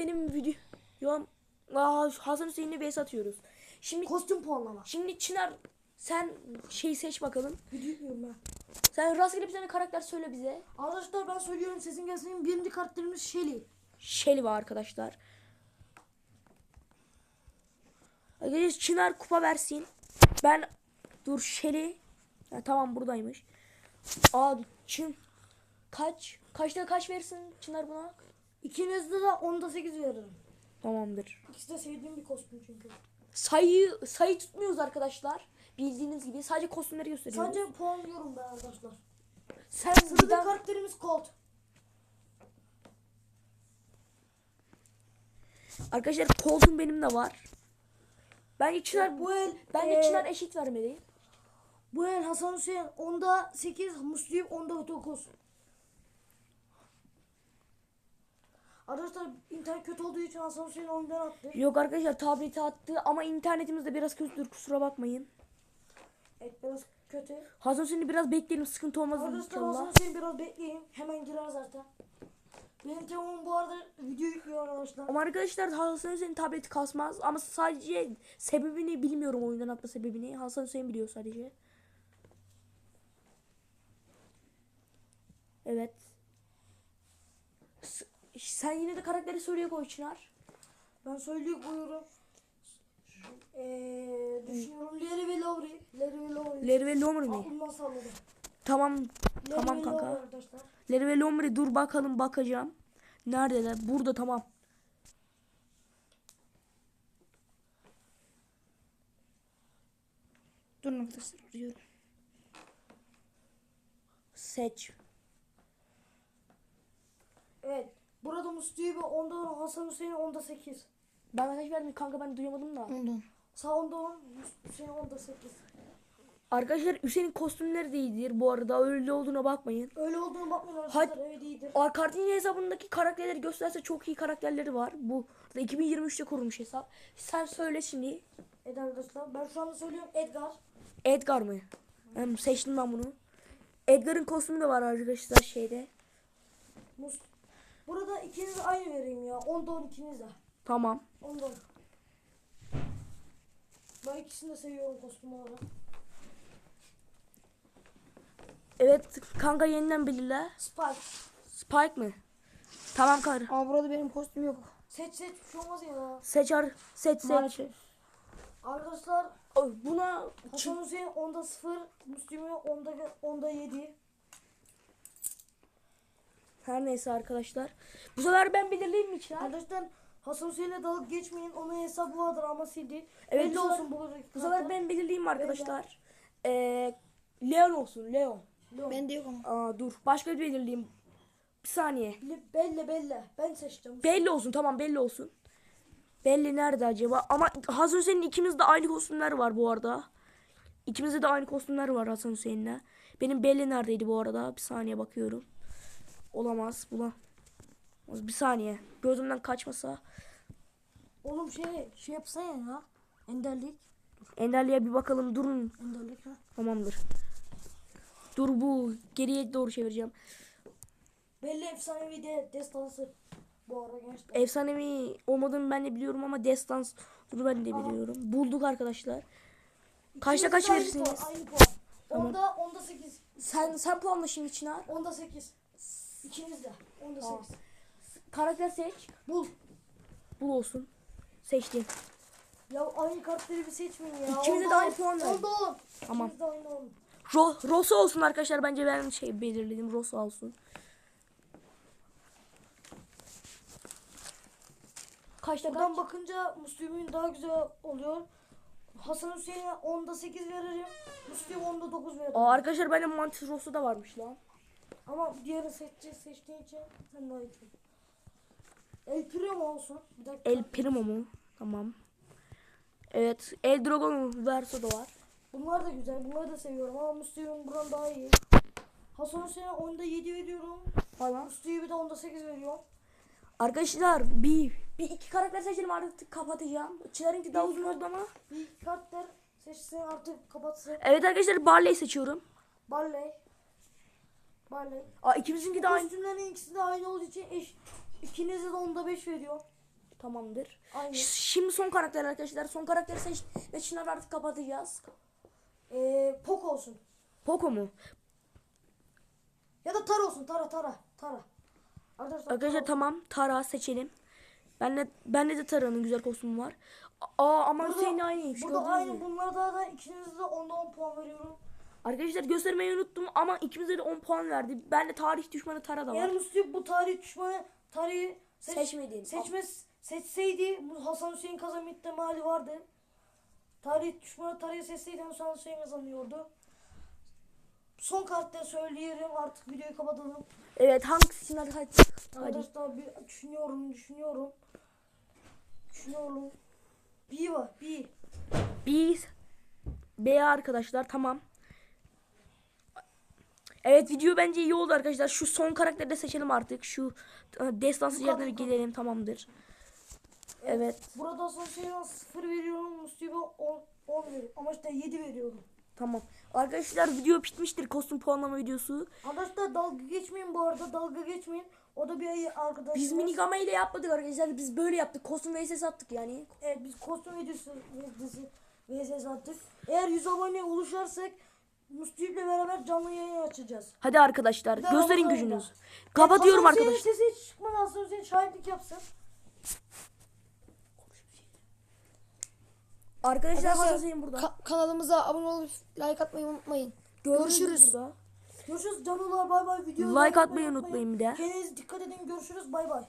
benim videom Aa, Hasan Hüseyin'le base atıyoruz. Şimdi Kostüm puanlama. şimdi Çınar sen şey seç bakalım. Yüklüyorum ben. Sen rastgele bir tane karakter söyle bize. Arkadaşlar ben söylüyorum sesin gelsin. Birinci karakterimiz Shelly. Shelly var arkadaşlar. Arkadaşlar Çınar kupa versin. Ben dur Shelly. Ha, tamam buradaymış. Aa Çın kaç? Kaçta kaç verirsin Çınar buna? İkinizde de 10'da 8 veririm. Tamamdır. İkisi de sevdiğim bir kostüm çünkü. Sayı sayı tutmuyoruz arkadaşlar. Bildiğiniz gibi sadece kostümleri gösteriyoruz. Sadece puanlıyorum ben arkadaşlar. sen Sıradaki daha- karakterimiz Colt. arkadaşlar koltuğum benim de var. Ben Çınar Bu el ben de eee, Çınar eşit vermeli. Bu el Hasan Hüseyin 10'da 8, Muslim 10'da 9. Arkadaşlar internet kötü olduğu için Hasan Hüseyin oyundan attı. Yok arkadaşlar tableti attı ama internetimiz de biraz kötüdür kusura bakmayın. Evet biraz kötü. Hasan Hüseyin'i biraz bekleyelim sıkıntı olmaz Arkadaşlar Hasan inşallah. Hüseyin biraz bekleyin. Hemen girer zaten. Benim telefonum bu arada video yüklüyor arkadaşlar. Ama arkadaşlar Hasan Hüseyin tableti kasmaz ama sadece sebebini bilmiyorum oyundan atma sebebini. Hasan Hüseyin biliyor sadece. Evet. Sen yine de karakteri soruya koy Çınar. Ben söyleyip buyurum. Eee düşünüyorum Larry ve Lowry. Larry ve Lowry. Larry ve Lomri mi? Aklımdan. Tamam. Larry Tamam ve kanka. Lowry arkadaşlar. Larry ve Lomri dur bakalım bakacağım. Neredeler? Burada tamam. Durun arkadaşlar arıyorum. Seç. Evet. Burada Mustafa 10'da Hasan Hüseyin 10'da 8. Ben mesaj verdim kanka ben duyamadım da. Ondan. Sağ 10'da 10, Hüseyin 10'da 8. Arkadaşlar Hüseyin'in kostümleri de iyidir. Bu arada öyle olduğuna bakmayın. Öyle olduğunu bakmayın arkadaşlar evet iyidir. Arkartini hesabındaki karakterleri gösterse çok iyi karakterleri var. Bu da 2023'te kurulmuş hesap. Sen söyle şimdi. Evet arkadaşlar ben şu anda söylüyorum Edgar. Edgar mı? Ben seçtim ben bunu. Edgar'ın kostümü de var arkadaşlar şeyde. Mus Burada ikiniz aynı vereyim ya. 10'da 10 ikiniz de. Tamam. 10'da 10. Ben ikisini de seviyorum kostüm olarak. Evet kanka yeniden belirle. Spike. Spike mı? Tamam kanka. Ama burada benim kostüm yok. Seç seç bir şey olmaz ya. Seç ar seç seç. Maalesef. Arkadaşlar Oy, Buna Hasan Hüseyin 10'da 0, Müslüm'ü 10'da 10'da 7. her neyse arkadaşlar. Bu sefer ben belirleyeyim mi içine? Arkadaşlar Hasan Hüseyin'le dalıp geçmeyin. Onun hesabı vardır ama sildi. Evet, Belli bu sefer- olsun bu. Bu sefer ben belirleyeyim mi arkadaşlar? Ee, Leon olsun Leon. Bende yok ama. Aa dur başka bir belirleyeyim. Bir saniye. Belli belli. Ben seçtim. Belli olsun tamam belli olsun. Belli nerede acaba? Ama Hasan Hüseyin'in ikimiz de aynı kostümler var bu arada. İkimizde de aynı kostümler var Hasan Hüseyin'le. Benim belli neredeydi bu arada? Bir saniye bakıyorum. Olamaz. Bulan. Bir saniye. Gözümden kaçmasa. Oğlum şey şey yapsana ya. Enderlik. Enderli'ye bir bakalım. Durun. Enderlik ha. Tamamdır. Dur bu. Geriye doğru çevireceğim. Belli efsanevi de destansı. Bu arada gençler. Efsanevi olmadığını ben de biliyorum ama destans dur ben de biliyorum. Bulduk arkadaşlar. Kaçta kaç verirsiniz? Aynı puan. Tamam. Onda onda 8. Sen sen puanla şimdi Çınar. Onda 8. İkiniz de. Onda Tamam. 8. Karakter seç. Bul. Bul olsun. Seçtim. Ya aynı kartları bir seçmeyin ya. İkimize de aynı puan ver. Onda 10. Tamam. De aynı 10. Ro Rosa olsun arkadaşlar. Bence ben şey belirledim. Rosa olsun. Kaçta Buradan kaç? bakınca Müslüm'ün daha güzel oluyor. Hasan Hüseyin'e 10'da 8 veririm. Müslüm 10'da 9 veririm. Aa, arkadaşlar bende Mantis Rosa da varmış lan. Ama diğerini seçeceğiz seçtiğin için sen daha iyi. El Primo olsun. Bir dakika. El Primo mu? Tamam. Evet. El Dragon Verso da var. Bunlar da güzel. Bunları da seviyorum ama Müslüm'ün buran daha iyi. Hasan Hüseyin'e 10'da 7 veriyorum. Falan. Müslüm'ü de 10'da 8 veriyorum. Arkadaşlar bir, bir iki karakter seçelim artık kapatacağım. Çınar'ınki daha uzun oldu ama. Bir kartlar seçsin artık kapatsın. Evet arkadaşlar Barley seçiyorum. Barley. Barley. Aa ikimizinki de aynı. Kostümlerin ikisi de aynı olduğu için eş. İkinize de 10'da 5 veriyor. Tamamdır. Aynen. Ş- Şimdi son karakter arkadaşlar. Son karakteri seç ve şunları artık kapatacağız. Ee, Poco olsun. Poco mu? Ya da Tara olsun. Tara Tara. Tara. Arkadaşlar, Arkadaşlar tamam. Tara seçelim. Bende bende de Tara'nın güzel kostümü var. Aa ama Hüseyin aynıymış. Burada aynı mü? bunlarda da ikinize de 10'da 10 puan veriyorum. Arkadaşlar göstermeyi unuttum ama ikimize de 10 puan verdi. Bende tarih düşmanı Tara da var. Eğer Mustafa bu tarih düşmanı tarihi seç, Seçmedin. Seçmez, seçseydi Hasan Hüseyin kazanma ihtimali vardı. Tarih düşmanı tarihi seçseydi Hasan Hüseyin kazanıyordu. Son kartları söyleyelim artık videoyu kapatalım. Evet hangisi hadi hadi. hadi. Arkadaşlar bir düşünüyorum düşünüyorum. Düşünüyorum. B var B. Biz B arkadaşlar tamam. Evet video bence iyi oldu arkadaşlar. Şu son karakteri de seçelim artık. Şu e, destansı yerine kadar. gidelim tamamdır. Evet. Burada Hüseyin'e 0 veriyorum. Mustafa 10, 10 veriyorum. Ama işte 7 veriyorum. Tamam. Arkadaşlar video bitmiştir kostüm puanlama videosu. Arkadaşlar dalga geçmeyin bu arada dalga geçmeyin. O da bir ay arkadaşımız. Biz minigama ile yapmadık arkadaşlar. Biz böyle yaptık. Kostüm vs attık yani. Evet biz kostüm videosu VS attık. Eğer 100 abone oluşarsak Mustafa ile beraber canlı yayın açacağız. Hadi arkadaşlar Bir gösterin Ramazan'da. gücünüzü. Kapatıyorum Hasan Hüseyin'in arkadaşlar. sesi hiç çıkmadı Hasan Hüseyin şahitlik yapsın. Arkadaşlar Arkadaşlar, Hasan Hüseyin burada. Ka- kanalımıza abone olup like atmayı unutmayın. Görüşürüz görüşürüz. burada. Görüşürüz canlılar bay bay. Videoyu Like atmayı unutmayın bir de. Kendinize dikkat edin görüşürüz bay bay.